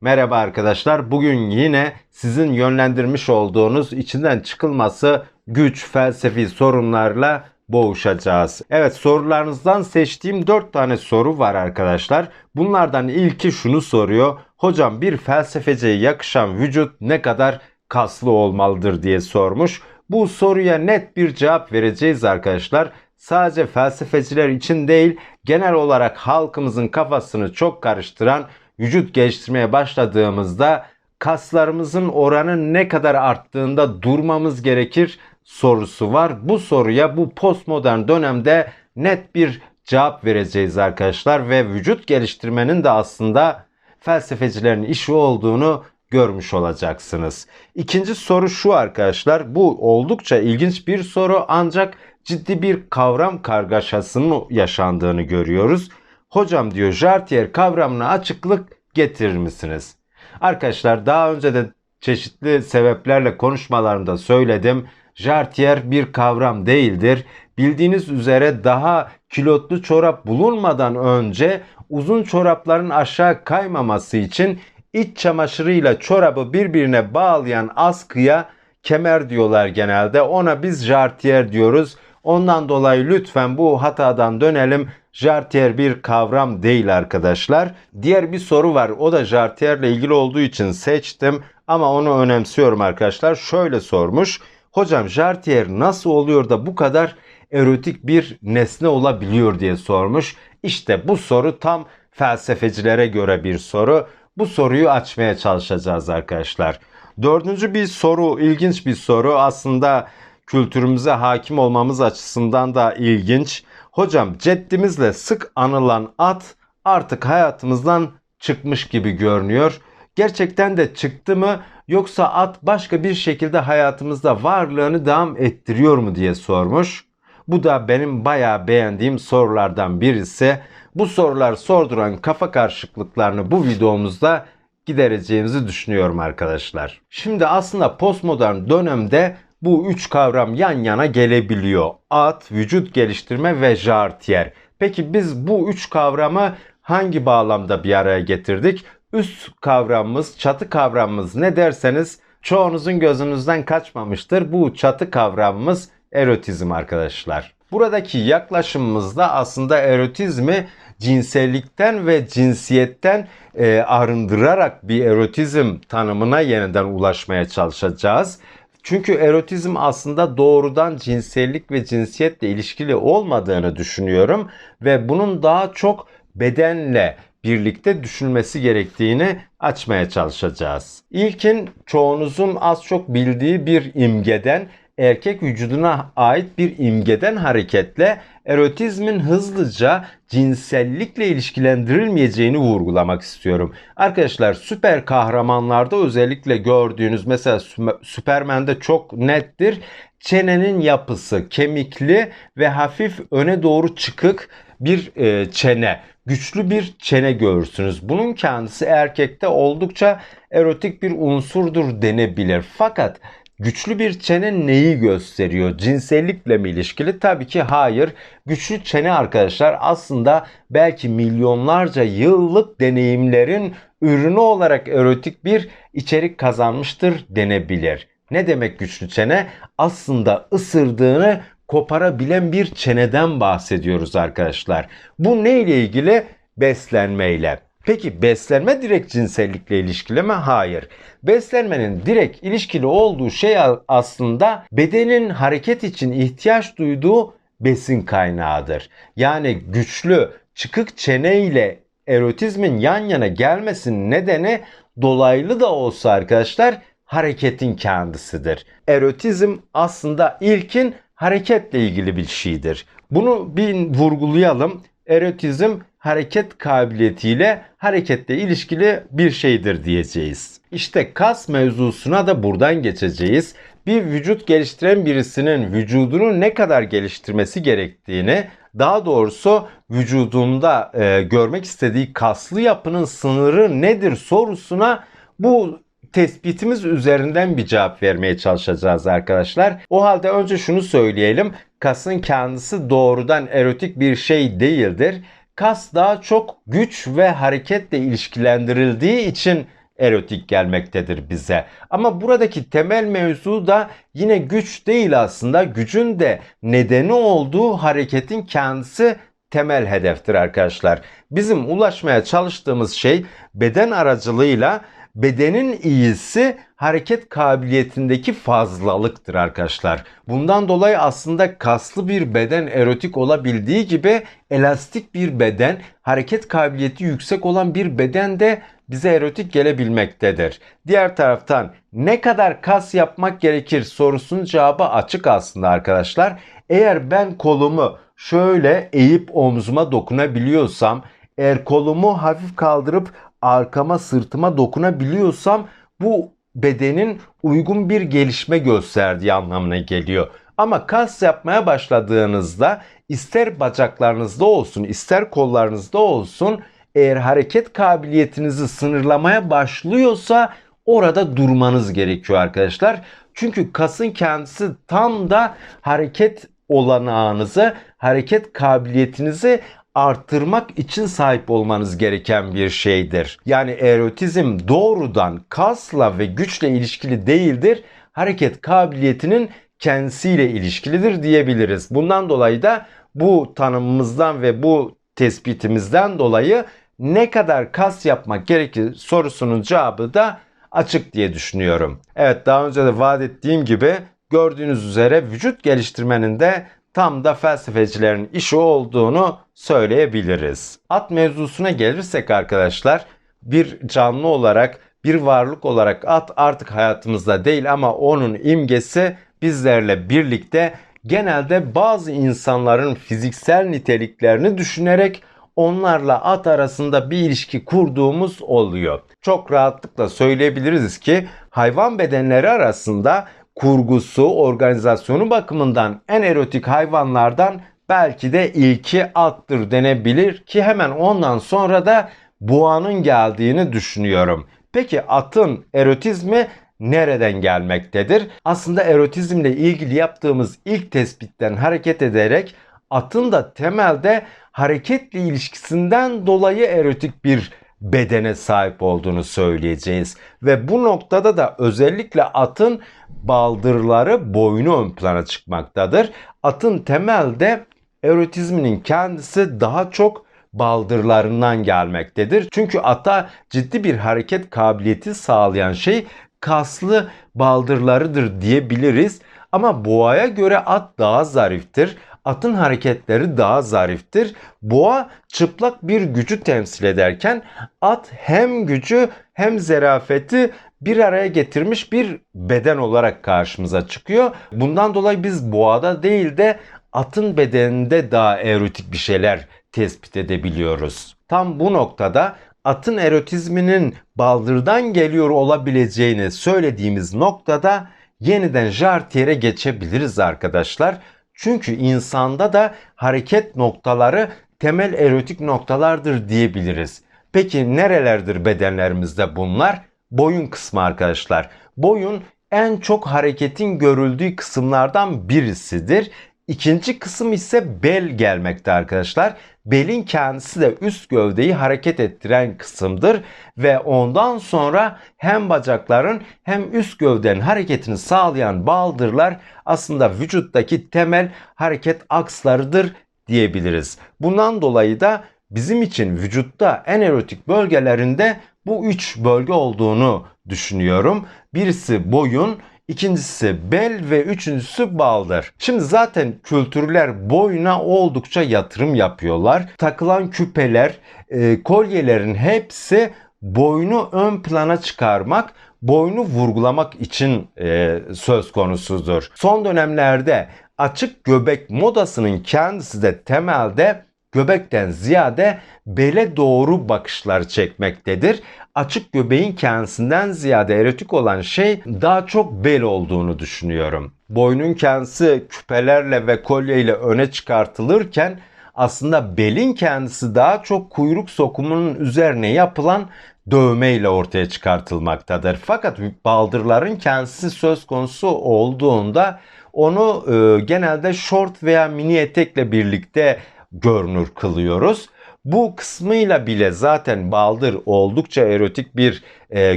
Merhaba arkadaşlar. Bugün yine sizin yönlendirmiş olduğunuz içinden çıkılması güç felsefi sorunlarla boğuşacağız. Evet sorularınızdan seçtiğim 4 tane soru var arkadaşlar. Bunlardan ilki şunu soruyor. Hocam bir felsefeciye yakışan vücut ne kadar kaslı olmalıdır diye sormuş. Bu soruya net bir cevap vereceğiz arkadaşlar. Sadece felsefeciler için değil, genel olarak halkımızın kafasını çok karıştıran vücut geliştirmeye başladığımızda kaslarımızın oranı ne kadar arttığında durmamız gerekir sorusu var. Bu soruya bu postmodern dönemde net bir cevap vereceğiz arkadaşlar ve vücut geliştirmenin de aslında felsefecilerin işi olduğunu görmüş olacaksınız. İkinci soru şu arkadaşlar. Bu oldukça ilginç bir soru ancak ciddi bir kavram kargaşasının yaşandığını görüyoruz. Hocam diyor Jartier kavramına açıklık getirir misiniz? Arkadaşlar daha önce de çeşitli sebeplerle konuşmalarımda söyledim. Jartier bir kavram değildir. Bildiğiniz üzere daha kilotlu çorap bulunmadan önce uzun çorapların aşağı kaymaması için iç çamaşırıyla çorabı birbirine bağlayan askıya kemer diyorlar genelde. Ona biz jartiyer diyoruz. Ondan dolayı lütfen bu hatadan dönelim. Jartier bir kavram değil arkadaşlar. Diğer bir soru var. O da jartierle ilgili olduğu için seçtim. Ama onu önemsiyorum arkadaşlar. Şöyle sormuş. Hocam jartier nasıl oluyor da bu kadar erotik bir nesne olabiliyor diye sormuş. İşte bu soru tam felsefecilere göre bir soru. Bu soruyu açmaya çalışacağız arkadaşlar. Dördüncü bir soru, ilginç bir soru. Aslında kültürümüze hakim olmamız açısından da ilginç. Hocam ceddimizle sık anılan at artık hayatımızdan çıkmış gibi görünüyor. Gerçekten de çıktı mı yoksa at başka bir şekilde hayatımızda varlığını devam ettiriyor mu diye sormuş. Bu da benim bayağı beğendiğim sorulardan birisi. Bu sorular sorduran kafa karışıklıklarını bu videomuzda gidereceğimizi düşünüyorum arkadaşlar. Şimdi aslında postmodern dönemde bu üç kavram yan yana gelebiliyor. At, vücut geliştirme ve jartiyer. Peki biz bu üç kavramı hangi bağlamda bir araya getirdik? Üst kavramımız, çatı kavramımız ne derseniz çoğunuzun gözünüzden kaçmamıştır. Bu çatı kavramımız erotizm arkadaşlar. Buradaki yaklaşımımızda aslında erotizmi cinsellikten ve cinsiyetten e, arındırarak bir erotizm tanımına yeniden ulaşmaya çalışacağız. Çünkü erotizm aslında doğrudan cinsellik ve cinsiyetle ilişkili olmadığını düşünüyorum ve bunun daha çok bedenle birlikte düşünmesi gerektiğini açmaya çalışacağız. İlkin çoğunuzun az çok bildiği bir imgeden erkek vücuduna ait bir imgeden hareketle erotizmin hızlıca cinsellikle ilişkilendirilmeyeceğini vurgulamak istiyorum. Arkadaşlar süper kahramanlarda özellikle gördüğünüz mesela Süpermen'de çok nettir. Çenenin yapısı kemikli ve hafif öne doğru çıkık bir e, çene güçlü bir çene görürsünüz. Bunun kendisi erkekte oldukça erotik bir unsurdur denebilir. Fakat Güçlü bir çene neyi gösteriyor? Cinsellikle mi ilişkili? Tabii ki hayır. Güçlü çene arkadaşlar aslında belki milyonlarca yıllık deneyimlerin ürünü olarak erotik bir içerik kazanmıştır denebilir. Ne demek güçlü çene? Aslında ısırdığını koparabilen bir çeneden bahsediyoruz arkadaşlar. Bu ne ile ilgili? Beslenmeyle. Peki beslenme direkt cinsellikle ilişkili mi? Hayır. Beslenmenin direkt ilişkili olduğu şey aslında bedenin hareket için ihtiyaç duyduğu besin kaynağıdır. Yani güçlü, çıkık çene ile erotizmin yan yana gelmesinin nedeni dolaylı da olsa arkadaşlar hareketin kendisidir. Erotizm aslında ilkin hareketle ilgili bir şeydir. Bunu bir vurgulayalım. Erotizm hareket kabiliyetiyle hareketle ilişkili bir şeydir diyeceğiz. İşte kas mevzusuna da buradan geçeceğiz. Bir vücut geliştiren birisinin vücudunu ne kadar geliştirmesi gerektiğini, daha doğrusu vücudunda e, görmek istediği kaslı yapının sınırı nedir sorusuna bu tespitimiz üzerinden bir cevap vermeye çalışacağız arkadaşlar. O halde önce şunu söyleyelim. Kasın kendisi doğrudan erotik bir şey değildir kas daha çok güç ve hareketle ilişkilendirildiği için erotik gelmektedir bize. Ama buradaki temel mevzu da yine güç değil aslında. Gücün de nedeni olduğu hareketin kendisi temel hedeftir arkadaşlar. Bizim ulaşmaya çalıştığımız şey beden aracılığıyla bedenin iyisi hareket kabiliyetindeki fazlalıktır arkadaşlar. Bundan dolayı aslında kaslı bir beden erotik olabildiği gibi elastik bir beden, hareket kabiliyeti yüksek olan bir beden de bize erotik gelebilmektedir. Diğer taraftan ne kadar kas yapmak gerekir sorusunun cevabı açık aslında arkadaşlar. Eğer ben kolumu şöyle eğip omzuma dokunabiliyorsam, eğer kolumu hafif kaldırıp arkama sırtıma dokunabiliyorsam bu bedenin uygun bir gelişme gösterdiği anlamına geliyor. Ama kas yapmaya başladığınızda ister bacaklarınızda olsun ister kollarınızda olsun eğer hareket kabiliyetinizi sınırlamaya başlıyorsa orada durmanız gerekiyor arkadaşlar. Çünkü kasın kendisi tam da hareket olanağınızı, hareket kabiliyetinizi arttırmak için sahip olmanız gereken bir şeydir. Yani erotizm doğrudan kasla ve güçle ilişkili değildir. Hareket kabiliyetinin kendisiyle ilişkilidir diyebiliriz. Bundan dolayı da bu tanımımızdan ve bu tespitimizden dolayı ne kadar kas yapmak gerekir sorusunun cevabı da açık diye düşünüyorum. Evet daha önce de vaat ettiğim gibi gördüğünüz üzere vücut geliştirmenin de tam da felsefecilerin işi olduğunu söyleyebiliriz. At mevzusuna gelirsek arkadaşlar bir canlı olarak bir varlık olarak at artık hayatımızda değil ama onun imgesi bizlerle birlikte genelde bazı insanların fiziksel niteliklerini düşünerek onlarla at arasında bir ilişki kurduğumuz oluyor. Çok rahatlıkla söyleyebiliriz ki hayvan bedenleri arasında kurgusu, organizasyonu bakımından en erotik hayvanlardan belki de ilki attır denebilir ki hemen ondan sonra da boğanın geldiğini düşünüyorum. Peki atın erotizmi nereden gelmektedir? Aslında erotizmle ilgili yaptığımız ilk tespitten hareket ederek atın da temelde hareketle ilişkisinden dolayı erotik bir bedene sahip olduğunu söyleyeceğiz. Ve bu noktada da özellikle atın baldırları boynu ön plana çıkmaktadır. Atın temelde erotizminin kendisi daha çok baldırlarından gelmektedir. Çünkü ata ciddi bir hareket kabiliyeti sağlayan şey kaslı baldırlarıdır diyebiliriz. Ama boğaya göre at daha zariftir. Atın hareketleri daha zariftir. Boğa çıplak bir gücü temsil ederken at hem gücü hem zerafeti bir araya getirmiş bir beden olarak karşımıza çıkıyor. Bundan dolayı biz boğada değil de atın bedeninde daha erotik bir şeyler tespit edebiliyoruz. Tam bu noktada atın erotizminin baldırdan geliyor olabileceğini söylediğimiz noktada yeniden jartiyere geçebiliriz arkadaşlar. Çünkü insanda da hareket noktaları temel erotik noktalardır diyebiliriz. Peki nerelerdir bedenlerimizde bunlar? Boyun kısmı arkadaşlar. Boyun en çok hareketin görüldüğü kısımlardan birisidir. İkinci kısım ise bel gelmekte arkadaşlar. Belin kendisi de üst gövdeyi hareket ettiren kısımdır ve ondan sonra hem bacakların hem üst gövdenin hareketini sağlayan baldırlar aslında vücuttaki temel hareket akslarıdır diyebiliriz. Bundan dolayı da bizim için vücutta en erotik bölgelerinde bu üç bölge olduğunu düşünüyorum. Birisi boyun, İkincisi bel ve üçüncüsü baldır. Şimdi zaten kültürler boyuna oldukça yatırım yapıyorlar. Takılan küpeler, e, kolyelerin hepsi boynu ön plana çıkarmak, boynu vurgulamak için e, söz konusudur. Son dönemlerde açık göbek modasının kendisi de temelde göbekten ziyade bele doğru bakışlar çekmektedir. Açık göbeğin kendisinden ziyade erotik olan şey daha çok bel olduğunu düşünüyorum. Boynun kendisi küpelerle ve kolyeyle öne çıkartılırken aslında belin kendisi daha çok kuyruk sokumunun üzerine yapılan dövmeyle ortaya çıkartılmaktadır. Fakat baldırların kendisi söz konusu olduğunda onu e, genelde short veya mini etekle birlikte görünür kılıyoruz. Bu kısmıyla bile zaten baldır oldukça erotik bir e,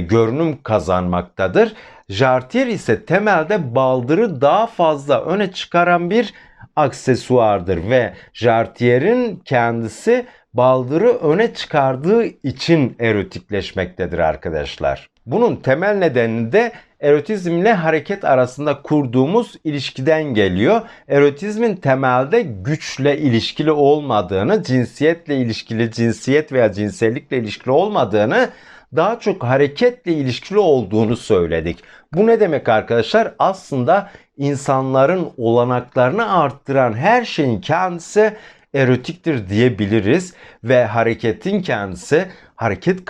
görünüm kazanmaktadır. Jartier ise temelde baldırı daha fazla öne çıkaran bir aksesuardır ve Jartier'in kendisi baldırı öne çıkardığı için erotikleşmektedir arkadaşlar. Bunun temel nedeni de erotizmle hareket arasında kurduğumuz ilişkiden geliyor. Erotizmin temelde güçle ilişkili olmadığını, cinsiyetle ilişkili, cinsiyet veya cinsellikle ilişkili olmadığını, daha çok hareketle ilişkili olduğunu söyledik. Bu ne demek arkadaşlar? Aslında insanların olanaklarını arttıran her şeyin kendisi erotiktir diyebiliriz ve hareketin kendisi, hareket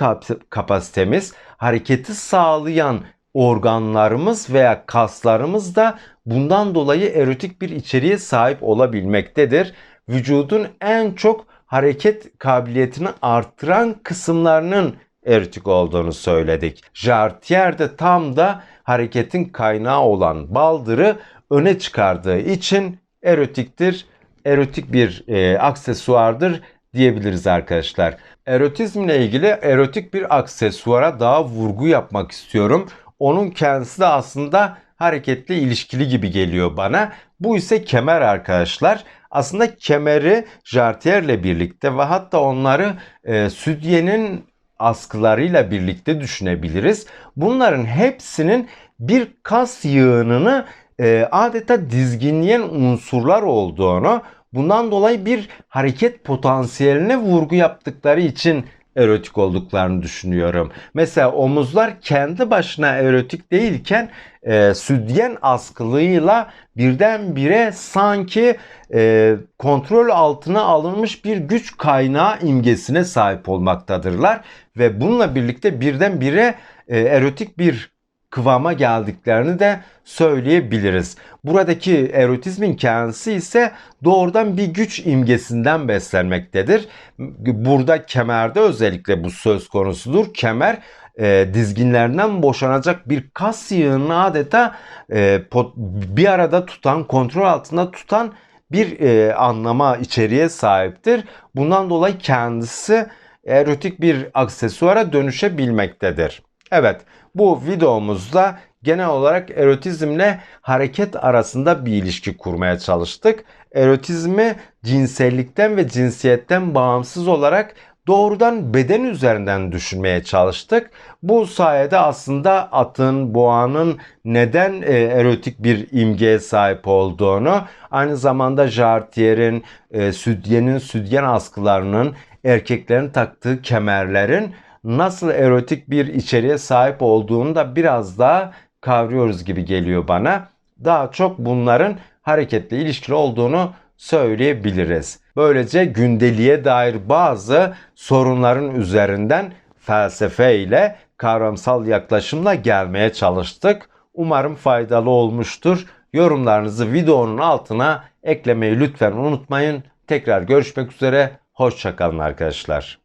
kapasitemiz, hareketi sağlayan organlarımız veya kaslarımız da bundan dolayı erotik bir içeriğe sahip olabilmektedir. Vücudun en çok hareket kabiliyetini arttıran kısımlarının erotik olduğunu söyledik. Jartier de tam da hareketin kaynağı olan baldırı öne çıkardığı için erotiktir. Erotik bir e, aksesuardır diyebiliriz arkadaşlar. Erotizmle ilgili erotik bir aksesuara daha vurgu yapmak istiyorum. Onun kendisi de aslında hareketle ilişkili gibi geliyor bana. Bu ise kemer arkadaşlar. Aslında kemeri jartierle birlikte ve hatta onları e, südyenin askılarıyla birlikte düşünebiliriz. Bunların hepsinin bir kas yığınını e, adeta dizginleyen unsurlar olduğunu, bundan dolayı bir hareket potansiyeline vurgu yaptıkları için erotik olduklarını düşünüyorum. Mesela omuzlar kendi başına erotik değilken e, südyen askılığıyla birdenbire sanki e, kontrol altına alınmış bir güç kaynağı imgesine sahip olmaktadırlar ve bununla birlikte birdenbire e, erotik bir kıvama geldiklerini de söyleyebiliriz. Buradaki erotizmin kendisi ise doğrudan bir güç imgesinden beslenmektedir. Burada kemerde özellikle bu söz konusudur. Kemer e, dizginlerden boşanacak bir kas yığını adeta e, pot, bir arada tutan, kontrol altında tutan bir e, anlama içeriğe sahiptir. Bundan dolayı kendisi erotik bir aksesuara dönüşebilmektedir. Evet bu videomuzda genel olarak erotizmle hareket arasında bir ilişki kurmaya çalıştık. Erotizmi cinsellikten ve cinsiyetten bağımsız olarak doğrudan beden üzerinden düşünmeye çalıştık. Bu sayede aslında atın, boğanın neden e, erotik bir imgeye sahip olduğunu, aynı zamanda jartierin, e, südyenin, südyen askılarının, erkeklerin taktığı kemerlerin nasıl erotik bir içeriğe sahip olduğunu da biraz daha kavruyoruz gibi geliyor bana. Daha çok bunların hareketle ilişkili olduğunu söyleyebiliriz. Böylece gündeliğe dair bazı sorunların üzerinden felsefe ile kavramsal yaklaşımla gelmeye çalıştık. Umarım faydalı olmuştur. Yorumlarınızı videonun altına eklemeyi lütfen unutmayın. Tekrar görüşmek üzere. Hoşçakalın arkadaşlar.